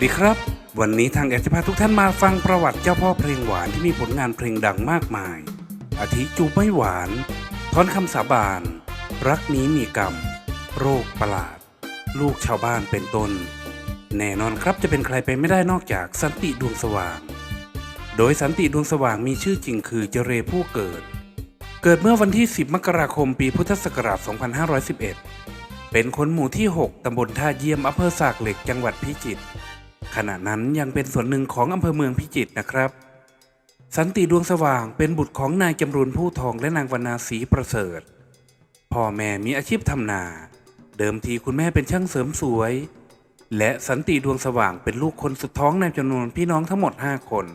สดีครับ วันนี้ทางแอดจะพาทุกท่านมาฟังประวัติเจ้าพ่อเพลงหวานที่มีผลงานเพลงดังมากมาย อาทิจูบไม่หวานทอนคำสาบาน รักนี้มีกรรม โรคประหลาด ลูกชาวบ้านเป็นต้น แน่นอนครับจะเป็นใครไปไม่ได้นอกจากสันติดวงสว่าง โดยสันติดวงสว่างมีชื่อจริงคือเจเรผู้เกิด เกิดเมื่อวันที่ 10 มกราคมปีพุทธศักราช 2511 เป็นคนหมู่ที่ 6 ตำบลท่าเยี่ยมอำเภอสากเหล็กจังหวัดพิจิตร ขณะนั้นยังเป็นส่วนหนึ่งของอำเภอเมืองพิจิตรนะครับ สันติดวงสว่างเป็นบุตรของนายจำรูนผู้ทองและนางวรรณาศรีประเสริฐ พ่อแม่มีอาชีพทำนา เดิมทีคุณแม่เป็นช่างเสริมสวย และสันติดวงสว่างเป็นลูกคนสุดท้องในจำนวนพี่น้องทั้งหมด 5 คน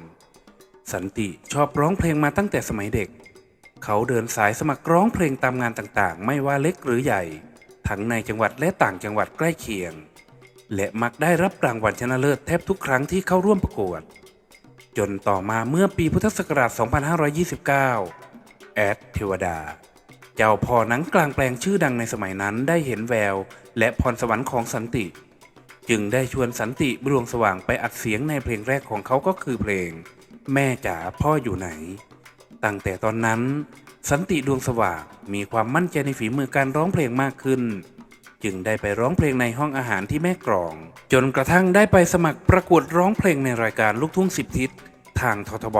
สันติชอบร้องเพลงมาตั้งแต่สมัยเด็ก เขาเดินสายสมัครร้องเพลงตามงานต่างๆ ไม่ว่าเล็กหรือใหญ่ ทั้งในจังหวัดและต่างจังหวัดใกล้เคียง และมักได้รับรางวัลชนะเลิศแทบทุกครั้งที่เข้าร่วมประกวด จนต่อมาเมื่อปีพุทธศักราช 2529 แอดเทวดา เจ้าพ่อหนังกลางแปลงชื่อดังในสมัยนั้นได้เห็นแวว และพรสวรรค์ของสันติ จึงได้ชวนสันติบรวงสว่างไปอัดเสียงในเพลงแรกของเขาก็คือเพลง แม่จ๋าพ่ออยู่ไหน ตั้งแต่ตอนนั้น สันติดวงสว่างมีความมั่นใจในฝีมือการร้องเพลงมากขึ้น จึงได้ไปร้องเพลงในห้องอาหารที่แม่กรอง จนกระทั่งได้ไปสมัครประกวดร้องเพลงในรายการลูกทุ่งสิบทิศทางททบ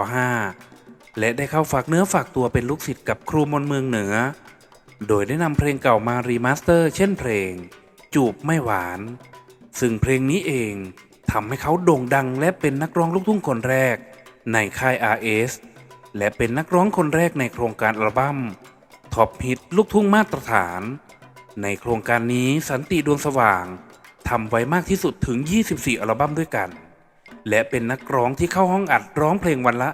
5 และได้เข้าฝากเนื้อฝากตัวเป็นลูกศิษย์กับครูมนเมืองเหนือ โดยได้นำเพลงเก่ามารีมาสเตอร์ เช่นเพลง จูบไม่หวาน ซึ่งเพลงนี้เองทำให้เขาโด่งดังและเป็นนักร้องลูกทุ่งคนแรก ในค่าย RS และเป็นนักร้องคนแรกในโครงการอัลบั้มท็อปฮิตลูกทุ่งมาตรฐาน ในโครงการนี้สันติดวงสว่างทำไว้มากที่สุดถึง 24 อัลบั้มด้วยกัน และเป็นนักร้องที่เข้าห้องอัดร้องเพลงวันละ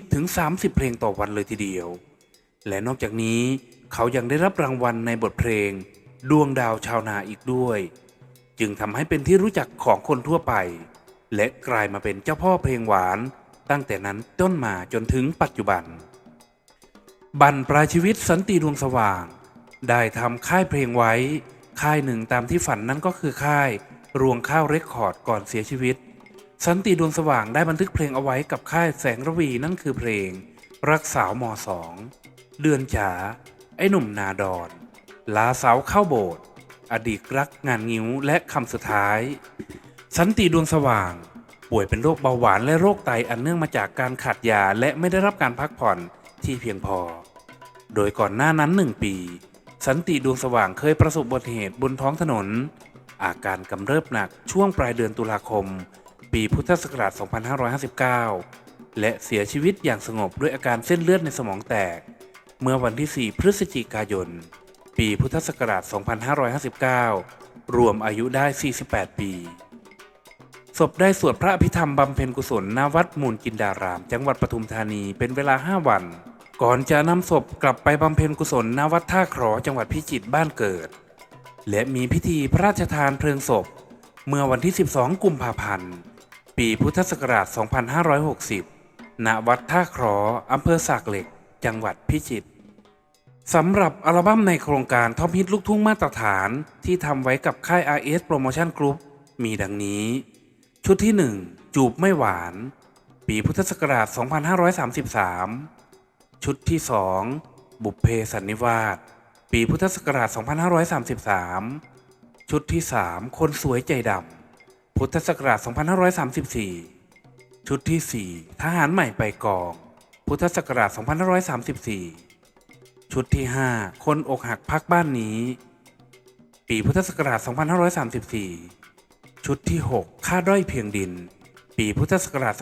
20-30 เพลงต่อวันเลยทีเดียว และนอกจากนี้เขายังได้รับรางวัลในบทเพลง ดวงดาวชาวนาอีกด้วย จึงทำให้เป็นที่รู้จักของคนทั่วไป และกลายมาเป็นเจ้าพ่อเพลงหวาน ตั้งแต่นั้นต้นมาจนถึงปัจจุบัน บันปลายชีวิตสันติดวงสว่าง ได้ทำค่ายเพลงไว้ ค่ายหนึ่งตามที่ฝันนั่นก็คือค่าย รวงข้าวเรคคอร์ดก่อนเสียชีวิต สันติดวงสว่างได้บันทึกเพลงเอาไว้กับค่ายแสงระวีนั่นคือเพลง รักสาวมอสองเดือนจ๋าไอ้หนุ่มนาดอนลาสาวเข้าโบสถ์อดีตรักงานงิ้วและคำสุดท้าย สันติดวงสว่าง ป่วยเป็นโรคเบาหวานและโรคไตอันเนื่องมาจากการขาดยาและไม่ได้รับการพักผ่อนที่เพียงพอ โดยก่อนหน้านั้นหนึ่งปี สันติดวงสว่างเคยประสบอุบัติเหตุบนท้องถนน อาการกำเริบหนักช่วงปลายเดือนตุลาคม ปีพุทธศักราช 2559 และเสียชีวิตอย่างสงบด้วยอาการเส้นเลือดในสมองแตก เมื่อวันที่ 4 พฤศจิกายน ปีพุทธศักราช 2559 รวมอายุได้ 48 ปีศพได้สวดพระอภิธรรมบำเพ็ญกุศลณวัดมูลจินดาราม จังหวัดปทุมธานีเป็นเวลา 5 วัน ก่อนจะนำศพกลับไปบำเพ็ญกุศลณวัดท่าครอจังหวัดพิจิตรบ้านเกิด และมีพิธีพระราชทานเพลิงศพ เมื่อวันที่ 12 กุมภาพันธ์ ปีพุทธศักราช 2560 ณ วัดท่าครออำเภอสากเหล็ก จังหวัดพิจิตรสำหรับอัลบั้มในโครงการท็อปฮิตลูกทุ่งมาตรฐานที่ทำไว้กับค่าย RS Promotion Group มีดังนี้ ชุดที่ 1 จูบไม่หวาน ปีพุทธศักราช 2533 ชุดที่2บุพเพสันนิวาสปีพุทธศักราช 2533 ชุดที่ 3 คนสวยใจดำ พุทธศักราช 2534 ชุดที่ 4 ทหารใหม่ไปกอง พุทธศักราช 2534 ชุดที่ 5 คนอกหักพักบ้านนี้ ปีพุทธศักราช 2534 ชุดที่ 6 ค่าด้อยเพียงดิน ปีพุทธศักราช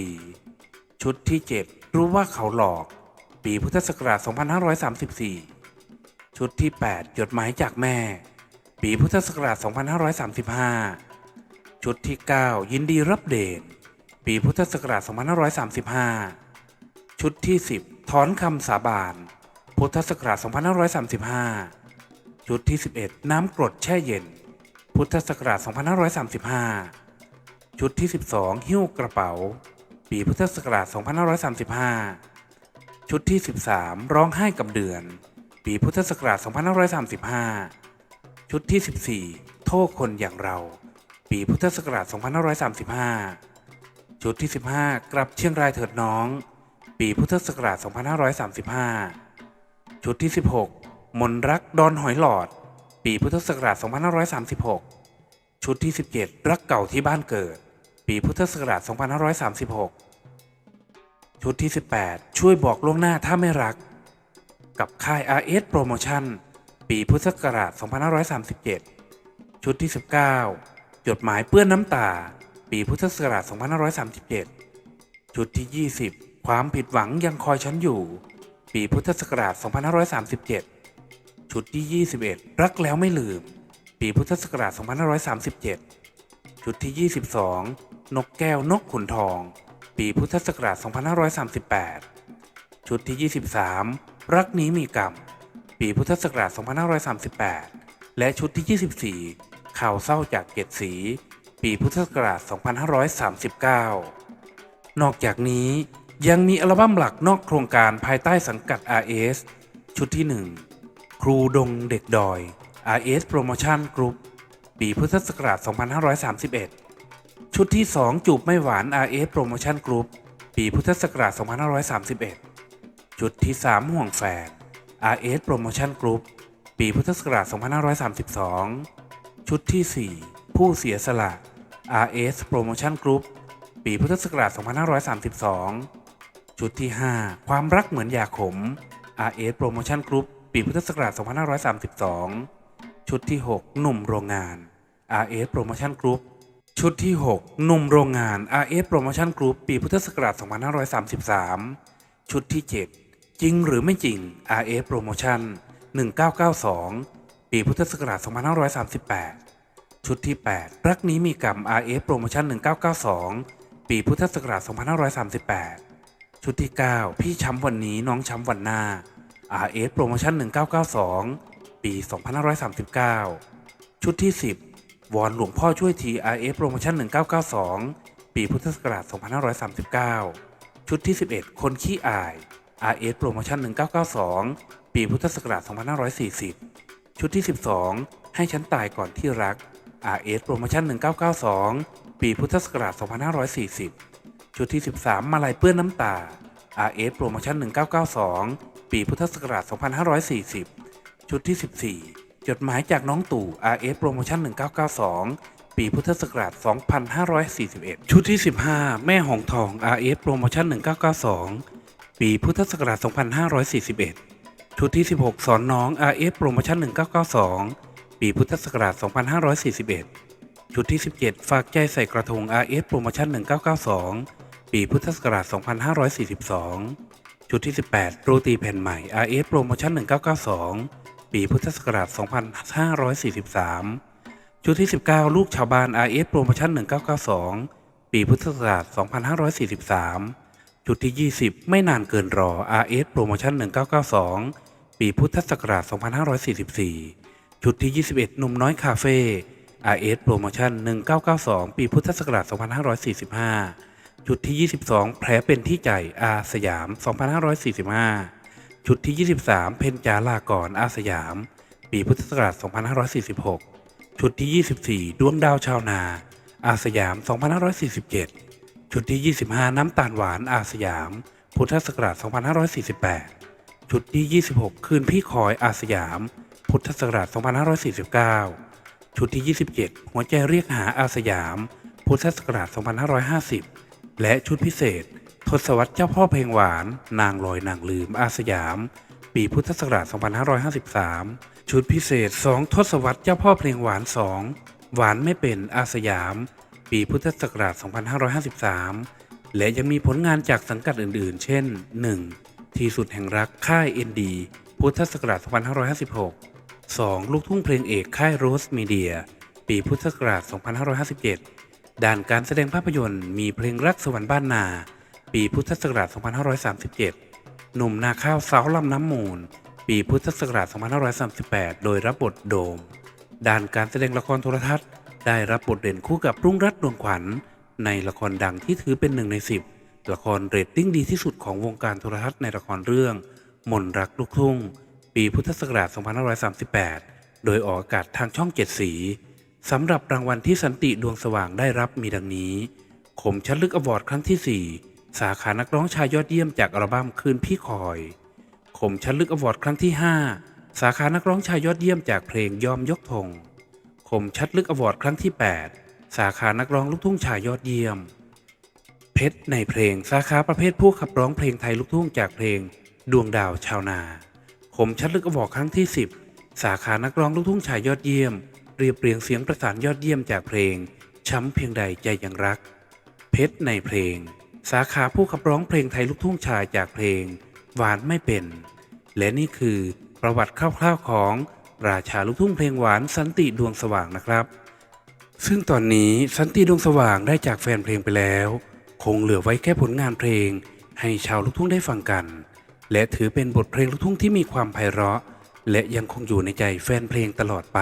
2534 ชุดที่ 7 รู้ว่าเขาหลอก ปีพุทธศักราช 2534 ชุดที่8จดหมายจากแม่ ปีพุทธศักราช 2535 ชุดที่ 9 ยินดีรับเดชปีพุทธศักราช 2535 ชุดที่ 10 ถอนคำสาบาน พุทธศักราช 2535 ชุดที่ 11 น้ำกรดแช่เย็น พุทธศักราช 2535 ชุดที่ 12 หิ้วกระเป๋า ปีพุทธศักราช 2535 ชุดที่ 13 ร้องไห้กับเดือน ปีพุทธศักราช 2535 ชุดที่ 14 โทษคนอย่างเรา ปีพุทธศักราช 2535 ชุดที่ 15 กลับเชียงรายเถิดน้อง ปีพุทธศักราช 2535 ชุดที่ 16 มนรักดอนหอยหลอด ปีพุทธศักราช 2536 ชุดที่ 17 รักเก่าที่บ้านเกิด ปีพุทธศักราช 2536 ชุดที่ 18 ช่วยบอกล่วงหน้าถ้าไม่รัก กับค่าย RS Promotion ปีพุทธศักราช 2537 ชุดที่ 19 จดหมายเปื้อนน้ำตา ปีพุทธศักราช 2537 ชุดที่ 20 ความผิดหวังยังคอยฉันอยู่ ปีพุทธศักราช 2537 ชุดที่ 21 รักแล้วไม่ลืม ปีพุทธศักราช 2537 ชุดที่ 22 นกแก้วนกขุนทอง ปีพุทธศักราช 2538 ชุดที่ 23 รักนี้มีกรรม ปีพุทธศักราช 2538 และชุดที่ 24 ข่าวเศร้าจากเจ็ดสีปีพุทธศักราช 2539 นอกจากนี้ยังมีอัลบั้มหลักนอกโครงการภายใต้สังกัด RS ชุดที่ 1 ครูดงเด็กดอย RS Promotion Group ปีพุทธศักราช 2531 ชุดที่ 2 จูบไม่หวาน RS Promotion Group ปีพุทธศักราช 2531 ชุดที่ 3 ห่วงแฝด RS Promotion Group ปีพุทธศักราช 2532 ชุดที่ 4 ผู้เสียสละ RS Promotion Group ปีพุทธศักราช 2532 ชุดที่ 5 ความรักเหมือนยาขม RS Promotion Group ปีพุทธศักราช 2532 ชุดที่ 6 หนุ่มโรงงาน RS Promotion Group ชุดที่ 6 หนุ่มโรงงาน RS Promotion Group ปีพุทธศักราช 2533 ชุดที่ 7 จริงหรือไม่จริง RS Promotion 1992 ปีพุทธศักราช 2538 ชุดที่ 8 รักนี้มีกรรม RS Promotion 1992 ปีพุทธศักราช 2538 ชุดที่ 9 พี่ช้ำวันนี้น้องช้ำวันหน้า RS Promotion 1992 ปี 2539 ชุดที่ 10 วอนหลวงพ่อช่วยที RS Promotion 1992 ปีพุทธศักราช 2539 ชุดที่ 11 คนขี้อาย RS Promotion 1992 ปีพุทธศักราช 2540 ชุดที่ 12 ให้ฉันตายก่อนที่รัก RS Promotion 1992 ปีพุทธศักราช 2540 ชุดที่ 13 มาลายเปื้อนน้ำตา RS Promotion 1992 ปีพุทธศักราช 2540 ชุดที่ 14 จดหมายจากน้องตู่ RS Promotion 1992 ปีพุทธศักราช 2541 ชุดที่ 15 แม่หงทอง RS Promotion 1992 ปีพุทธศักราช 2541 ชุดที่ 16 สอนน้อง RS Promotion 1992 ปีพุทธศักราช 2541 ชุดที่ 17 ฝากใจใส่กระทง RS Promotion 1992 ปีพุทธศักราช 2542 ชุดที่ 18 โรตีแผ่นใหม่ RS Promotion 1992 ปีพุทธศักราช 2543 ชุดที่ 19 ลูกชาวบ้าน RS Promotion 1992 ปีพุทธศักราช 2543 ชุดที่ 20 ไม่นานเกินรอ RS Promotion 1992 ปีพุทธศักราช 2544 ชุดที่ 21 หนุ่มน้อยคาเฟ่ RS Promotion 1992 ปีพุทธศักราช 2545 ชุดที่ 22 แผลเป็นที่ใจอาสยาม 2545 ชุดที่ 23 เพนจาลากรอาสยาม ปีพุทธศักราช 2546 ชุดที่ 24 ดวงดาวชาวนา อาสยาม 2547 ชุดที่ 25 น้ำตาลหวานอาสยาม พุทธศักราช 2548 ชุดที่ 26 คืนพี่คอยอาสยาม พุทธศักราช 2549 ชุดที่ 27 หัวใจเรียกหาอาสยาม พุทธศักราช 2550 และชุดพิเศษ ศวรรษเจ้าพ่อเพลงหวาน นางลอยนางลืม อาสยาม ปีพุทธศักราช 2553 ชุดพิเศษ 2 ทศวรรษเจ้าพ่อเพลงหวาน 2 หวานไม่เป็นอาสยาม ปีพุทธศักราช 2553 และยังมีผลงานจากสังกัดอื่นๆ เช่น 1. ที่สุดแห่งรักค่าย ND พุทธศักราช 2556 2. ลูกทุ่งเพลงเอกค่ายโรสมีเดีย ปีพุทธศักราช 2557 ด้านการแสดงภาพยนตร์มีเพลงรักสวรรค์บ้านนา ปีพุทธศักราช 2537 หนุ่มนาข้าวสาวลำน้ำมูล ปีพุทธศักราช 2538 โดยรับบทโดม ด้านการแสดงละครโทรทัศน์ ได้รับบทเด่นคู่กับรุ่งรัตน์ดวงขวัญ ในละครดังที่ถือเป็นหนึ่งในสิบละครเรตติ้งดีที่สุดของวงการโทรทัศน์ในละครเรื่อง มนรักลูกทุ่ง ปีพุทธศักราช 2538 โดยออกอากาศทางช่องเจ็ดสีสำหรับรางวัลที่สันติดวงสว่างได้รับมีดังนี้คมชัดลึกอวอร์ดครั้งที่ 4 สาขานักร้องชายยอดเยี่ยมจากอัลบั้มคืนพี่คอยคมชัดลึกอวอร์ดครั้งที่ 5 สาขานักร้องชายยอดเยี่ยมจากเพลงยอมยกธงคมชัดลึกอวอร์ดครั้งที่ 8 สาขานักร้องลูกทุ่งชายยอดเยี่ยม เพชรในเพลงสาขาประเภทผู้ขับร้องเพลงไทยลูกทุ่งจากเพลง ดวงดาวชาวนาคมชัดลึกอวอร์ดครั้งที่ 10 สาขานักร้องลูกทุ่งชายยอดเยี่ยม เรียบเรียงเสียงประสานยอดเยี่ยมจากเพลงช้ำเพียงใดใจยังรัก เพชรในเพลง สาขาผู้ขับร้องเพลงไทยลูกทุ่งชายจากเพลง หวานไม่เป็น และนี่คือประวัติคร่าวๆของราชาลูกทุ่งเพลงหวานสันติดวงสว่างนะครับ ซึ่งตอนนี้สันติดวงสว่างได้จากแฟนเพลงไปแล้ว คงเหลือไว้แค่ผลงานเพลง ให้ชาวลูกทุ่งได้ฟังกัน และถือเป็นบทเพลงลูกทุ่งที่มีความไพเราะ และยังคงอยู่ในใจแฟนเพลงตลอดไป